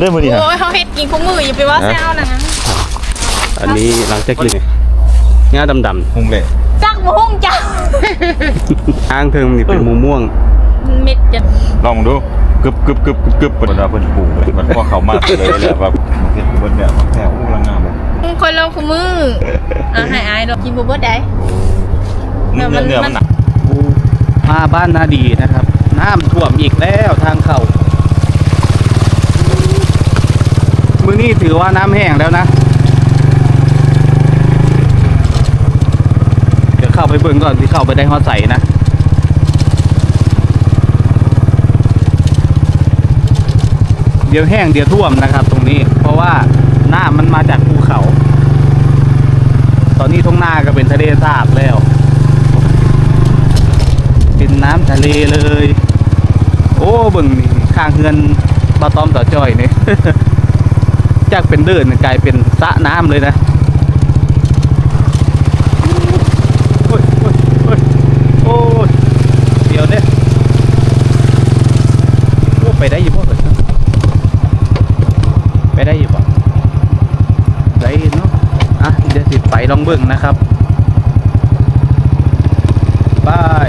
ได้มื้อนี้ฮะโอ้ยเขาเฮ็ดกินคู่มืออย่าไปว่าแซวนะอันนี้หลังจากกินงาดำหุงเลยจักบ่ฮงจักๆอ้างเทิงนี่เป็นหมูม่วงเม็ดจะลองดูกึบกึบกึบกึบเพิ่นว่าเพิ่นปลูกเลยมันพอเขามากเลยแหละว่ามันเฮ็ดเบิดแบบว่าแถวอู้ละงามเลยคนลงคู่มืออะให้อายดอกกินบ่เบิดได้เนื้อมันเนื้อมันหนักมาบ้านนาดีนะครับ น้ำท่วมอีกแล้วทางเข้ามือ นี้ถือว่าน้ำแห้งแล้วนะ เดี๋ยวเข้าไปเบิ่งก่อนที่เข้าไปได้ฮอดใสนะเดี๋ยวแห้งเดี๋ยวท่วมนะครับ ตรงนี้ เพราะว่าหน้ำมันมาจากภูเขา ตอนนี้ทุ่งนาก็เป็นทะเลสาบแล้ว เป็นน้ำทะเลเลย โอ้เบิ่งนี่ข้างเฮือนบาตอมต่อจ้อยนี่ จากเป็นเดินกลายเป็นสระน้ำเลยนะไปได้อยู่ป่ะไปได้อยี่ป่ได้เนาะอะเดี๋ยวสิไปลองเบิ่งนะครับาย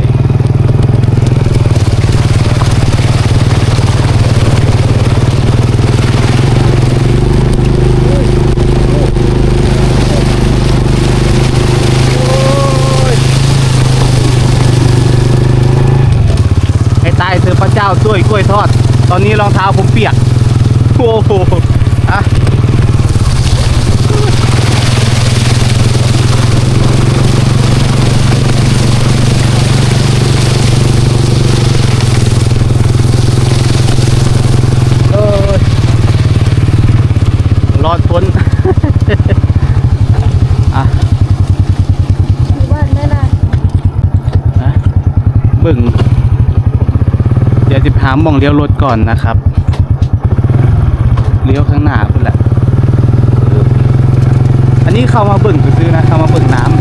ให้ตายเธอพระเจ้าช่วยกล้วยทอด ตอนนี้รองเท้าผมเปียก โอ้โหอะเอ้ยรอดพ้น อะ บ้านนั่นน่ะ นะเบิ่ง เดี๋ยวจะพามองเลี้ยวรถก่อนนะครับเลี้ยวข้างหน้าพุ่นแหละอออันนี้เข้ามาเบิ่งซื้อนะเข้ามาเบิ่งน้ำ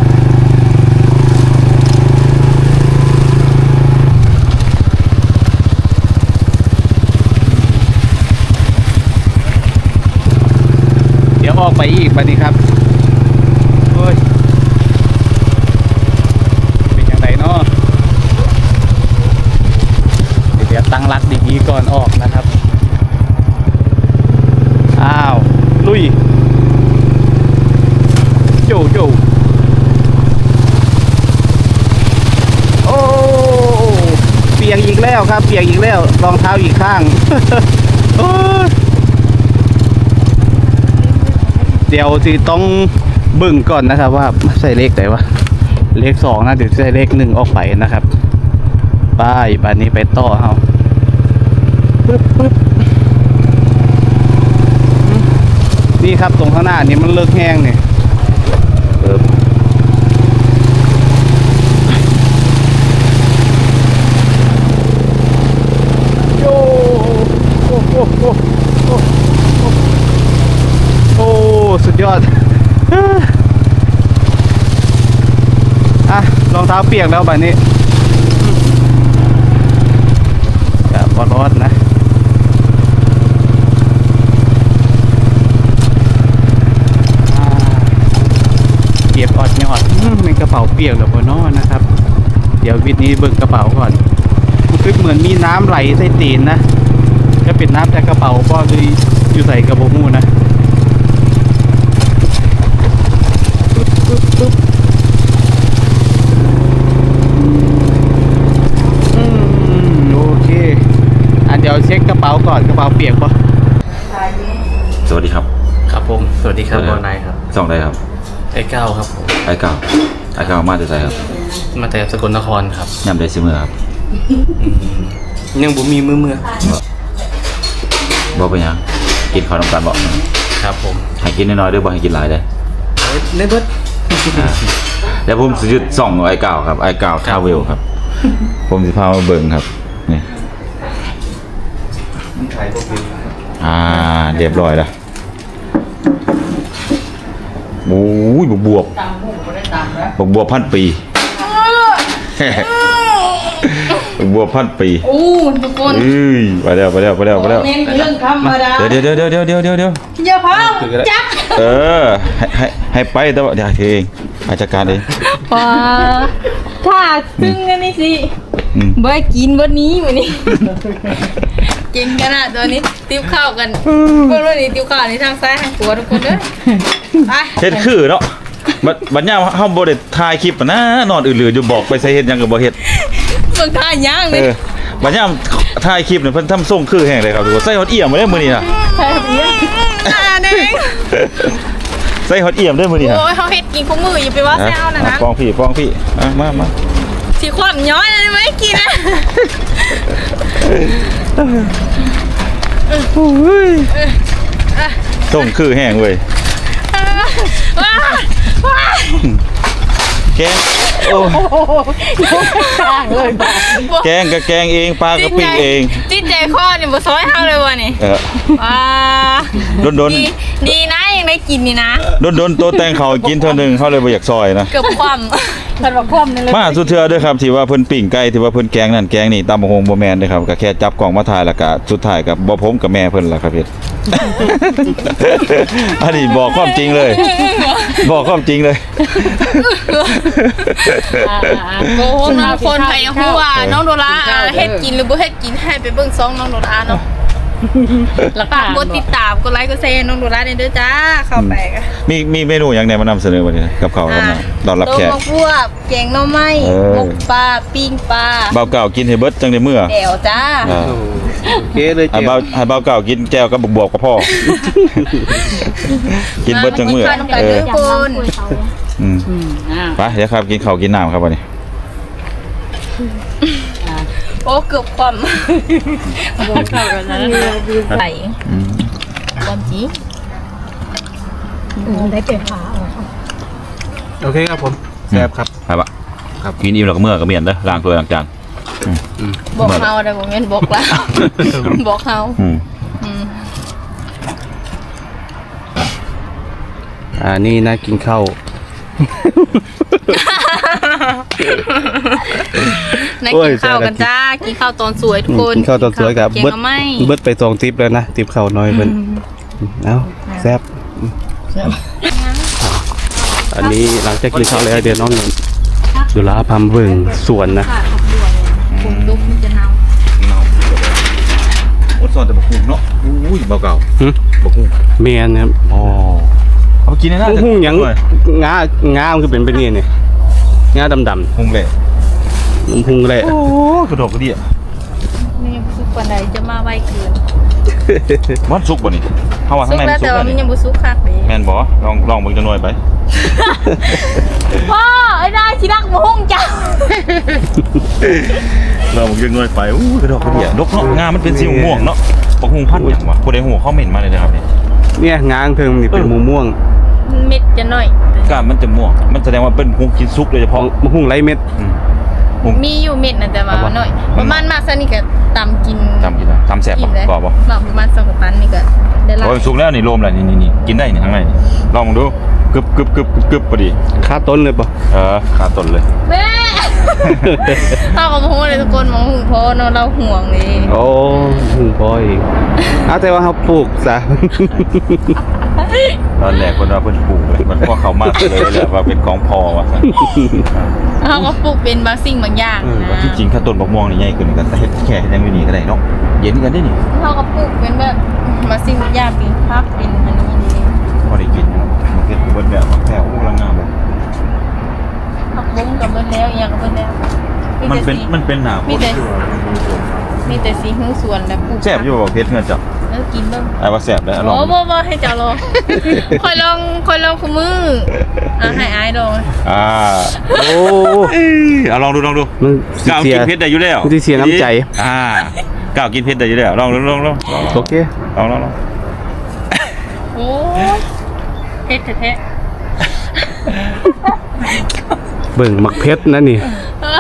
เดี๋ยวออกไปอีกบัดนี้ครับโอ้ย เป็นอย่างไรเนาะเดี๋ยวตั้งรั ก่อนออกนะครับ อ้าว ลุยโจโจโอ้เปียกอีกแล้วครับ เปียกอีกแล้ว รองเท้าอีกข้าง เดี๋ยวสิต้องบึ่งก่อนนะครับ ว่าใส่เลขไหนวะเลขสองนะเดี๋ยวใส่เลขหนึ่งออกไปนะครับป้ายบานนี้ไปต่อเฮา ปึ๊บปึ๊บอืมนี่ครับตรงข้างหน้านี่มันเลิกแห้งเนี่ยปึ๊บโยโอ้โหโอ้โหโอ้โหโอ้สุดยอดอะรองเท้าเปียกแล้วแบบนี้กับวรอดนะอ่าเก็บออดยอดอืมในกระเป๋าเปียกแล้วบนนอนะครับ เดี๋ยววิด นี้เบิ่งกระเป๋าก่อนมันคือเหมือนมีน้ำไหลใส่ตีนนะจะเป็นน้ำจากกระเป๋าก็เลยอยู่ใส่กระโปรงหูนะปึ๊บปึ๊บปึ๊บอืมโอเคอะเดี๋ยวเช็คกระเป๋าก่อนกระเป๋าเปียกปะสวัสดีครับ ครับผมสวัสดีครับเออบอลนายครับส่องได้ครับไอ้เก้าครับผมไอ้เก่าไอ้เก่ามาจะใส่ครับ มาแต่สกลนครครับยำได้ซิมือครับยังบ่มีมือมือบอกไปยังกินข้าวน้ำตาลบอกครับผมให้กินน้อยๆเด้วยบอกให้กินหลายเลยเล่นเบิดอ่าแล้วผมสิหยุดส่องไอ้เก่าครับไอ้เก่าทาเวลครับ ผมสิพามาเบิ่งครับนี่ถ่ายพวกนี้อ่าเรียบร้อยแล้วโอ้ยบวบบวบบวบพันปีโอ้ บัวพันปีอู้ทุกคนเอ้ยไปแล้วไปแล้วไปแล้วไปแล้วเน้นเรื่องธรรมดาเดี๋ยวเดี๋ยวเดี๋ยวเดี๋ยวเดี๋ยวเดี๋ยวเดี๋ยวอย่าพังจับเออให้ให้ให้ไปแต่ว่าเดี๋ยวเองอาจัดการเองว้าถ้าซึ่งอันนี้สิอืมบ่ให้กินวันนี้วันนี้เก่งกันอะตัวนี้ติ้วข้าวกันพวกนี้ติ้วข้าวนี่ทางซ้ายทางขวาทุกคนเด้อไปเฮ็ดคือเนาะ บัดบัดยามเฮาบ่ได้ถ่ายคลิปอะนะนอนอื่นๆอยู่บอกไปใส่เฮ็ดหยังก็บ่เฮ็ดเบิ่งท่าย่างเลเอยอบัดยามถ่ายคลิปเนี่ยเพิ่นทำส่งคือแห้งเลยครับทุกคนใส่ฮอตเอี่ยมมาได้มื้อนี้น่ะใช่ครับเนี่ยอ่าแดงใส่ฮอตเอี่ยมได้มื้อนี้น่ะโอ้ยเขาเฮ็ดกินของมืออย่าไปว่าแซวนะอ่นะฟ้องพี่ฟ้องพี่อะมามาสีความย้อยเลยไหมกินนะส่งคือแห้งเว้ย ว้าว้า แกงโอ้แกงก็แกงเองปลาก็ปิ้งเองจิตใจข้อนี่บ่ซอยเฮาเลยวะนี่เออว้าโดนโดนดีดีนะยังได้กินนี่นะโดนโดนตัวแต่งเขากินเท่านึงเขาเลยบ่อยากซอยนะเกือบควา มเพิ่นว่าความนั่นเลยมาสุดเทือด้วยครับที่ว่าเพิ่นปิ่งไก่ที่ว่าเพิ่นแกงนั่นแกงนี่ตำบักฮงบ่แม่นเด้อครับก็แค่จับกล่องมาถ่ายแล้วก็สุดท้ายกับบ่ผมกับแม่เพิ่นล่ะครับเฮ็ด อันนี้บอกความจริงเลย บอกความจริงเลยโกหกน้องคนไทยฮู้ว่าน้องโดราอ่าเฮ็ดกินหรือบ่เฮ็ดกินให้ไปเบิ่งซองน้องโดราเนาะ แล้วฝากกดติดตามกดไลค์กดแชร์น้องโดราเด้อจ้าเข้าไปกันมีมีเมนูหยังแหน่มานำเสนอวันนี้นะกับเขาวครับนะตอนรับแขก ต้มมะพร้าวแกงหน่อไม้เออ หมกปลาปิ้งปลาเบาเก่ากินให้เบิดจังได้เมื่อแดวจ้าอ่าโอเคเลยให้เจ้าเบาให้เบาเก่ากินแก้วกับบวกๆกับพ่อ กินเบิดจังเมื่อมากินข้าวเออน้ำกันเด้อคุณอืมไปเดี๋ยวครับกินข้าวกินน้ำครับวันนี้ โอ้เกือบความบ่เข้ากันนะใส่อืมความจริงโอเคครับผมแซ่บครับไปปะครับกินอิ่มแล้วก็เมื่อก็เมียนเด้อล้างถ้วยล้างจานบอกเฮาได้บ่แม่นบอกละบอกเฮาอืมอืมอ่านี่นะกินข้าว นั่งโอ้ยกินข้าวกันจ้า กินข้าวตอนสวยทุกคนกินข้าวตอนสวยกับแกงเบิดหน่อไม้เบิดไปสองทิปแล้วนะทิปข้าวน้อยเพิ่นเอ้าแซ่บอันนี้หลังจากกินข้าวแล้วเดี๋ยวน้องดุลาพามเบิ่งสวนนะค่ะขอบด่วนผมตุ๊กมันจะเน่าโอ้สอนแต่บักหุ่งเนาะอุ้ยเบาเก่าหึบักหุ่งเมียนครับอ๋อเอากินในหน้าหุ้งหยังเลยงางามันคือเป็นเป็นนี่นี่ งาดำหุ่งแหละๆหุ้งแหละโอ้กระดกกระเดี่ยนี่ซุกปันใดจะมาไวเกินมันสุกบ่นี่เฮาว่าซุข้างกในมัแล้วนสุแต่กว่าแล้วมันนี่ยังบ่ซุกคักเลยแม่นบ่ลองลองเบิ่งจังหน่อยไปพ่อไอ้ได้ชิรักมาหุ้งจ้าลองเบิ่งจังหน่อยไปอู้กระดกกระเดี่ยดกเนาะงามันเป็นสีม่วงเนาะบักหุ่งพันธุ์หยังวะผู้ใดฮู้คอมเมนต์มาเลยนะครับนี่เนี่ยงางเพิ่งนี่เป็นหมูม่วงเม็ดจะน้อย กล้ามมันจะม่วง มันแสดงว่าเป็นหุ่งกินสุกโดยเฉพาะมะฮุ่งไรเม็ด อืมหุ่งมีอยู่เม็ดน่ะแต่ว่าครับน้อย ประมาณมากซะนี่ก็ตำกินจำกินได้จำแสบกิบ่นเลยกรอบบ่บอกประมาณ2ตันนี่ก็ได้ละโอ้ยสุกแล้วนี่โลมแล้วนี่นี่นี่กินได้นี่ข้างในนี่ลองดูกึบกึบกึบกึบกึบพอดี คาต้นเลยปะเออขาต้นเลย แม่เฮาก็บ่ฮู้เลยทุกคนมองหูพอเนาะเราห่วงเลยโอ้หุ่งพออีกเอาแต่ว่าเขาปลูกซะ ตอนแรกคนว่าเพิ่นปลูกเลยมันพอเขามากเลยแหละว่าเป็นของพอว่ะเฮาก็ปลูกเป็นบางสิ่งบางอย่างนะที่จริงถ้าต้นมะม่วงนี่ใหญ่ขึ้นกันแต่เฮ็ดแค่เฮ็ดยังอยู่นี่ก็ได้เนาะเย็นกันได้นี่เฮาก็ปลูกเป็นแบบบางสิ่งบางอย่างเป็นพักเป็นอันนี้นี่พอได้กินเนาะมันเฮ็ดเบิดแบบมันแผ่วอู้ละงามเลยผักบุ้งกับเบิดแล้วอีหยังกับเบิดแล้วมันเป็นแต่สีมันเป็นหนามีแต่มี แต่สีหูสวนและปลูกแซ่บอยู่บ่เพชรเงินจ้ะแล้วกินเบิ่งไอ้ว่าแซ่บได้อลองโอ้บ่บ่ให้เจ้าลองค่อยลองค่อยลองคุมืออะให้อายลองอ่าโอ้เอ้ยเอาลองดูลองดูมันสิก้าวเสีกิยนเพชรได้อยู่แล้วมันสิเสียน้ำใจ อ่าก้าวกินเพชรได้อยู่แล้วลองลองลองลองลองโอเคลองลองลองโอ้เฮ็ดแท้เบิ่งหมักเพชรนั่นนี่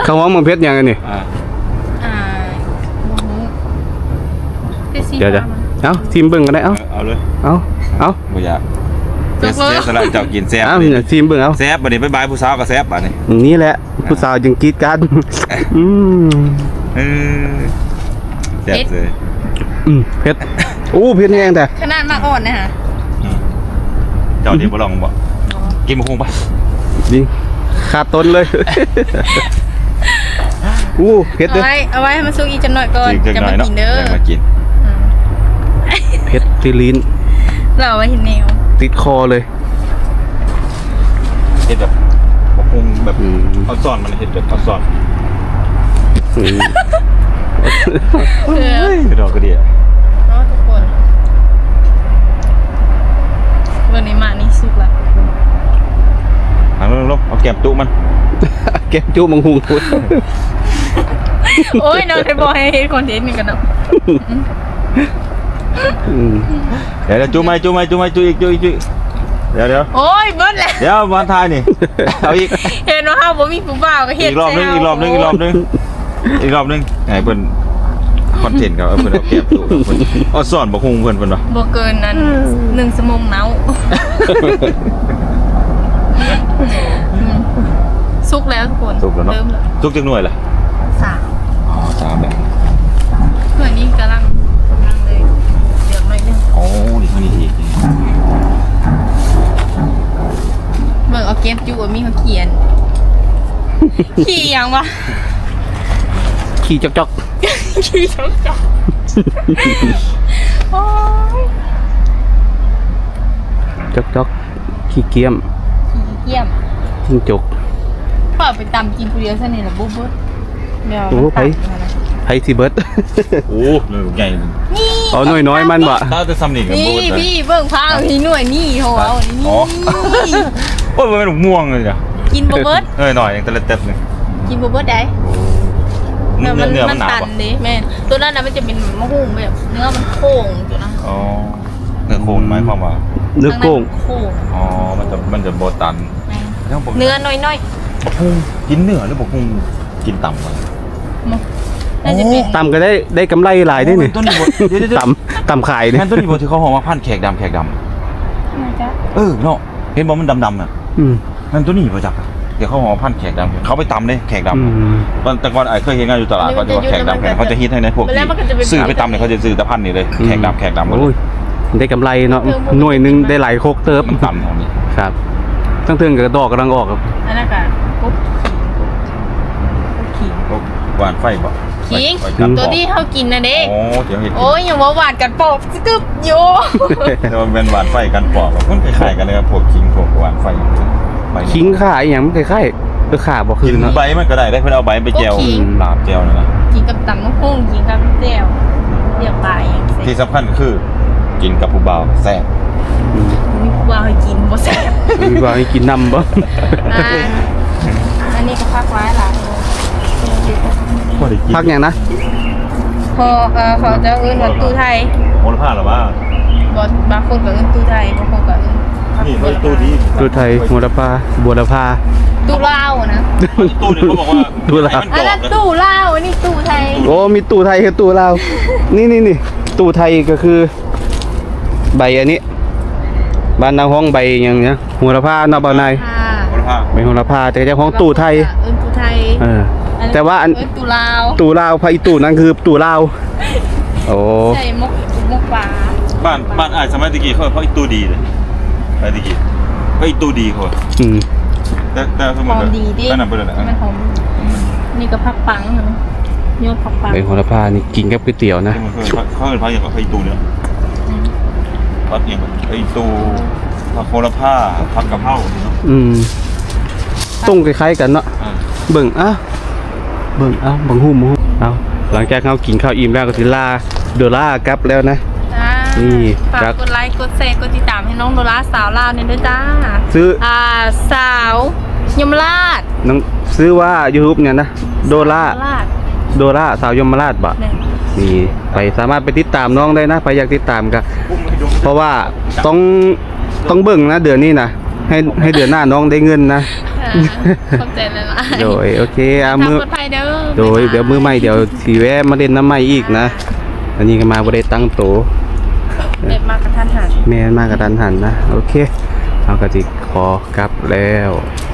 เขาว่าหมักเพชรยังไงนี่อ่า ๆอ่าบ่ฮู้แต่สี เดี๋ยวเดี๋ยวฟ้ามันเอาทีมเบิ่งกันได้เอาเอาเลยเอาเอาบ่อยากตกลงเสียสละเจ้ากินแซ่บเอาบัดนี้เนี่ยทีมเบิ่งเอาแซ่บบัดนี้บ๊ายบายผู้สาวก็แซ่บบัดนี้นี่แหละผู้สาวจึงกรีดกันอืมเออแซ่บเลยอืมเผ็ดโอ้เผ็ดแห้งแต่ขนาดมากอ่อนนะฮะอืมเจ้าเดี๋ยวบ่ลองบ่กินมะฮุงปะยิงขาดต้นเลยอู้เผ็ดเอาเด้อไว้เอาไว้ให้มันสุกอีกจังหน่อยก่อนอีกจังจะหน่มาอยเนาะกินเด้อจะมากิน อืมเผ็ดที่ลิ้นเราเอาไว้เห็นแนวติดคอเลยเฮ็ดแบบมะฮุงแบบอืม เอาซ่อนมันเฮ็ดแบบเอาซ่อนอืมเออกระดอกกระเดียเนาะทุกคนวันนี้มานี่สุกละหันลงๆเอาแก้มตุมันแก้มจุมังหุงพูดโอ้ยน้องไทบอยให้เฮ็ดคอนเทนต์นี่กันเนาะ อืมเดี๋ยวเดี๋ยวจุไหมจุไหมจุไหมจุอีกจุอีกจุอีกเดี๋ยวเดี๋ยวโอ้ยเบิดแล้ว เดี๋ยววันทายนี่ เอาอีก เห็นว่าเฮาบ่มีผู้บ่าวก็เฮ็ดอีกรอบนึงใส่อีกรอบนึงอีกรอบนึงอีกรอบนึงไอ้เพิ่นคอนเทนต์ครับเอาเพิ่นเอาแก้มตุเพิ่นเอาซ่อนบ่ฮุงเพิ่นเพิ่นว่าบ่เกินนั้นหนึ่งชั่วโมงเนาอืมสุกแล้วทุกคนสุกแล้วเนาะเริ่มแล้วสุกจักหน่วยล่ะสามอ๋อสามแบบเพื่อนนี้กำลังกำลังเลยเดี๋ยวหน่อยนึง โอ้นี่เท่านี้อีก เบิ่งเอาเก็บอยู่ว่ามีเขาเขียน ขี่ยังวะขี่จอกจอกขี่ชกจับโอ้ยจอกจอกขี่เกียมขี่เยี่ยมจิ้งจกเปิดไปตำกินคนเดียวซะนี่ละบุ๊บบุ๊บเดี๋ยวโอ้มันไปตัดมานะไฮซีเบิร์ดโอ้เลยใหญ่นี่เอาน้อยน้อยๆมันวะถ้าจะซ้ำนี่กับนี่โบดเลยพี่เบิ่งพาพี่หน่วยนี่โหเอาอันนี้อ๋อ โอ้ยมันเป็นม่วงเลยจ้ะกินบ่เบิดเอ้ยหน่อยยังแต่ละเต็บหนึงกินบ่เบิดได้เนื้อมัเนื้อมันหนาตันปะดิแม่ตัวนั้นน่ะมันจะเป็นมะฮุ่งแบบเนื้อมันโค้งอยู่นะอ๋อเนื้อโคนหมายความว่าเนื้อโก้งข้าในมันโค้งอ๋อมันจะมันจะโบตันแม่แล้วผมเนื้อน้อยบกฮุงกินเนื้อหรือบกฮุงกินต่ำวะๆมั้งน่าจะเป็นต่ำก็ได้ได้กำไรหลายได้นี่ต้นนี้บดเดี๋ยวเดี๋ยวเดี๋ยวต่ำต่ำขายนี่แม่นต้นนี้บดที่เขาหอมว่าพันธุ์แขกดำแขกดน่าจะำเออเนาะเห็นบอกมันดำๆน่ะ อืมนั่นตัวนี้ประจักษ์อะเดี๋ยวเขาหอมว่าพันธุ์แขกดำเขาไปตำเลยแขกดำอืมตอนแต่ก่อนไอ้เคยเห็นงานอยู่ตลาดเขาจะว่าแขกดำแขกเขาจะฮิตให้ในพวกที่ซื้อไปตำเนี่ยเขาจะซื้อแต่พันธุ์นี่เลยแขกดำแขกดำหมดเลโอ้ยยได้กำไรเนาะหน่วยหนึงได้หลายโคกเติบมันต่ำของนี่ครับตั้งเทิงกับดอกกำลังออกครับอันนั้นก็กุ๊บขิง ก็ หวานไฟบ่ขิงไฟกันตัวที่เขากินน่ะเด็โอ้เดี๋ยวเห็นโอ้ยอย่ามาหวานกันปอบกึบโยแต่ว่าเป็นหวานไฟกันปอกแบบมันคล้ายๆกันเลยครับพวกคิงพวกหวานไฟใบนี้คิงขาอหย่างไม่คล้ายๆเออขาบอกคืกินนเนาะใบมันก็ได้ได้เพื่อนเอาใบไปแจวพวกขิงลาบแจวนั่นนะกินกับตำมะฮุ่งกินกับเจียวเรียบปลายอย่างเสร็ที่จสำคัญก็คือ กินกับผู้บ่าวแซ่บอืมมีผู้ว่าให้กินบ่แซ่บมีว่าให้กินน้ำบ่ อ่าอันนี้ก็พักไว้หลา ยโมงพอได้กินพักอย่างนะพอเอ่อเขาจะเอิ้นว่าตู้ไทยโมลค่าหรอว่าบ่บางคนก็เอิ้นตู้ไทยบางคนก็เอิ้นนี่รถตู้ที่ดูไทยโมรพาบัวรพาตู้ลาวอะนะตู้นี่เขาบอกว่าตู้ลาวอันนั้นตู้ลาวอันนี้ตู้ไทยโอ้มีตู้ไทยกับตู้ลาวนี่นี่นี่ตู้ไทยก็คือ ใบอันนี้ บ้านนางห้องใบอย่างเนี้ยโหัวละพาเนาะบ่าวนายค่ะโมลค่าใบโหัวละพาแต่เจ้าของตู้ไทยเอิ้นตู้ไทยเออ แต่ว่าอันเอิ้นตู้ลาวตู้ลาวพาอีตู้นั่นคือตู้ลาว โอ้ใช่มกมกปลาบ้านบ้านอ้ายสมัยตะกี้เขาเขาอีตู้ดีเลยไปตะกี้เขาอีตู้ดีเขาอะอืมแต่แต่สมหมอติมดีดินั่นน่ะเป็นอะไรมันหอมดีนี่ก็พักปังนะยอดพักปังใบโหัวละพานี่กินกับก๋วยเตี๋ยวนะเขาเป็นพักอย่างกับเขาอีตู้เนี่ยอืมพักอย่างกับไอ้ตู้ผักโหระพาผักกะเพราเนาะอืมต้งคล้ายๆกันเนาะอ่า เบิ่งอะ เบิ่งเอ้าเบิ่งหูหมูเอาหลังจากเขากินข้าวอิ่มแล้วก็สิลาโดล่ากลับแล้วนะจ้านี่ฝาครักบกดไลค์กดแชร์กดติดตามให้น้องโดราสาวลาวเนี่ยด้วยจ้าซื้ออ่าสาวยมราชน้องซื้อว่า YouTube เนี่ยนะโดล่าสวราชโดล่าสาวยมราชบ่เนี่ยนี่ไปสามารถไปติดตามน้องได้นะไปอยากติดตามก็เพราะว่าต้องต้องเบิ่งนะเดือนนี้นะให้ให้เดือนหน้าน้องได้เงินนะอ่า ขอบใจเลยล่ะโดยโอเคอะทางมือปลอดภัยเด้อโดยเดี๋ยวมือใหม่เดี๋ยวสีแวะมาเล่นน้ำใหม่อีกนะ อันนี้ก็มาบ่ได้ตั้งโตวเด็ดมากกระทันหันแม่นมากกระทันหันนะ โอเคเอากระติกขอกลับแล้วค